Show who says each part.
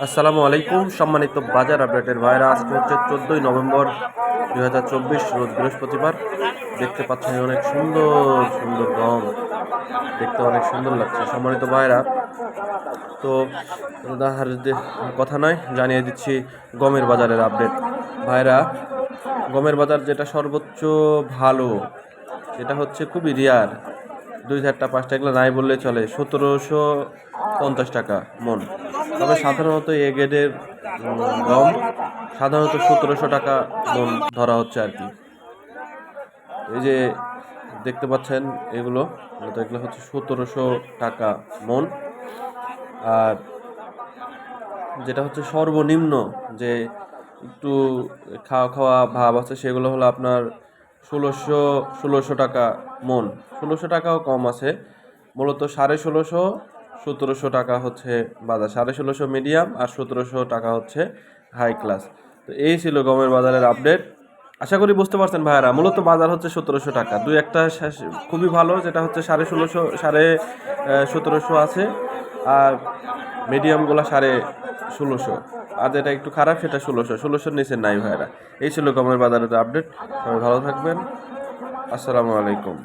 Speaker 1: আসসালামু আলাইকুম। সম্মানিত বাজার আপডেটের ভাইরা আজকে হচ্ছে চোদ্দোই নভেম্বর দুই হাজার চব্বিশ, রোজ বৃহস্পতিবার। দেখতে পাচ্ছেন অনেক সুন্দর সুন্দর গম। দেখতে অনেক সুন্দর লাগছে। সম্মানিত ভাইরা, তো যে- কথা নয়, জানিয়ে দিচ্ছি গমের বাজারের আপডেট। ভাইরা, গমের বাজার যেটা সর্বোচ্চ ভালো, সেটা হচ্ছে খুবই রিয়ার দুই চারটা পাঁচটা এগুলো নাই বললে চলে। সতেরোশো পঞ্চাশ টাকা মন। তবে সাধারণত এ গ্রেডের উম, গম সাধারণত সতেরোশো টাকা মন ধরা হচ্ছে আর কি। এই যে দেখতে পাচ্ছেন এগুলো এগুলো হচ্ছে সতেরোশো টাকা মন। আর যেটা হচ্ছে সর্বনিম্ন যে একটু খাওয়া খাওয়া ভাব আছে সেগুলো হলো আপনার ষোলোশো ষোলোশো টাকা মন। ষোলোশো টাকাও কম আছে। মূলত সাড়ে ষোলোশো, সতেরোশো টাকা হচ্ছে বাজার। সাড়ে ষোলোশো মিডিয়াম আর সতেরোশো টাকা হচ্ছে হাই ক্লাস। তো এই ছিল গমের বাজারের আপডেট। আশা করি বুঝতে পারছেন ভাইয়ারা, মূলত বাজার হচ্ছে সতেরোশো টাকা। দুই একটা খুবই ভালো, যেটা হচ্ছে সাড়ে ষোলোশো, সাড়ে সতেরোশো আছে আর মিডিয়ামগুলো সাড়ে ষোলোশো। আর যেটা একটু খারাপ, সেটা ষোলোশো। ষোলোশোর নিচে নাই ভাইরা। এই ছিল গমের বাজারের আপডেট সবাই ভালো থাকবেন। আসসালামু আলাইকুম।